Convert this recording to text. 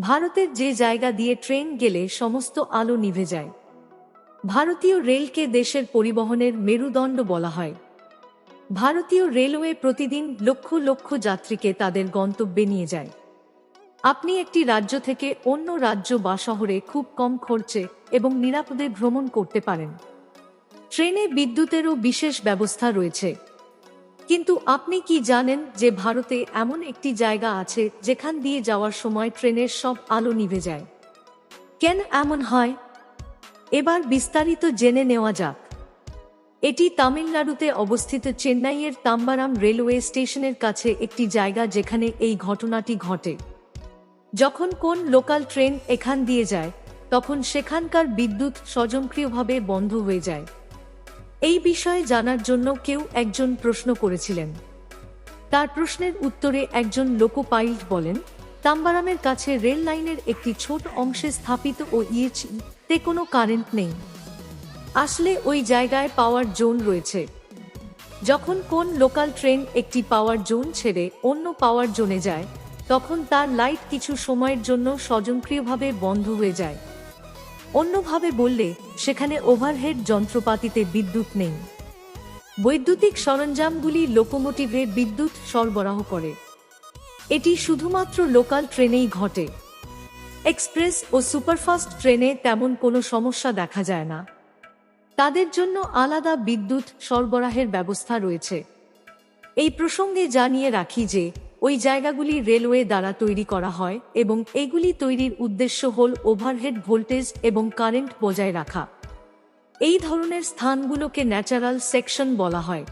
ভারতের যে জায়গা দিয়ে ট্রেন গেলে সমস্ত আলো নিভে যায়। ভারতীয় রেলকে দেশের পরিবহনের মেরুদণ্ড বলা হয়। ভারতীয় রেলওয়ে প্রতিদিন লক্ষ লক্ষ যাত্রীকে তাদের গন্তব্যে নিয়ে যায়। আপনি একটি রাজ্য থেকে অন্য রাজ্য বা শহরে খুব কম খরচে এবং নিরাপদে ভ্রমণ করতে পারেন। ট্রেনে বিদ্যুতেরও বিশেষ ব্যবস্থা রয়েছে। কিন্তু আপনি কি জানেন যে ভারতে এমন একটি জায়গা আছে যেখান দিয়ে যাওয়ার সময় ট্রেনের সব আলো নিভে যায়? কেন এমন হয়? এবার বিস্তারিত জেনে নেওয়া যাক। এটি তামিলনাড়ুতে অবস্থিত চেন্নাইয়ের তাম্বারাম রেলওয়ে স্টেশনের কাছে একটি জায়গা যেখানে এই ঘটনাটি ঘটে। যখন কোন লোকাল ট্রেন এখান দিয়ে যায়, তখন সেখানকার বিদ্যুৎ স্বয়ংক্রিয়ভাবে বন্ধ হয়ে যায়। এই বিষয়ে জানার জন্য কেউ একজন প্রশ্ন করেছিলেন। তার প্রশ্নের উত্তরে একজন লোকো পাইলট বলেন, তাম্বারামের কাছে রেল লাইনের একটি ছোট অংশে স্থাপিত ও ইয়েছি তে কোনো কারেন্ট নেই। আসলে ওই জায়গায় পাওয়ার জোন রয়েছে। যখন কোন লোকাল ট্রেন একটি পাওয়ার জোন ছেড়ে অন্য পাওয়ার জোনে যায়, তখন তার লাইট কিছু সময়ের জন্য স্বয়ংক্রিয়ভাবে বন্ধ হয়ে যায়। অন্যভাবে বললে, সেখানে ওভারহেড যন্ত্রপাতিতে বিদ্যুৎ নেই। বৈদ্যুতিক সরঞ্জামগুলি লোকোমোটিভে বিদ্যুৎ সরবরাহ করে। এটি শুধুমাত্র লোকাল ট্রেনেই ঘটে। এক্সপ্রেস ও সুপারফাস্ট ট্রেনে তেমন কোনো সমস্যা দেখা যায় না। তাদের জন্য আলাদা বিদ্যুৎ সরবরাহের ব্যবস্থা রয়েছে। এই প্রসঙ্গে জানিয়ে রাখি যে ওই জায়গাগুলি রেলওয়ে দ্বারা তৈরি করা হয় এবং এগুলি তৈরির উদ্দেশ্য হল ওভারহেড ভোল্টেজ এবং কারেন্ট বজায় রাখা। এই ধরনের স্থানগুলোকে ন্যাচারাল সেকশন বলা হয়।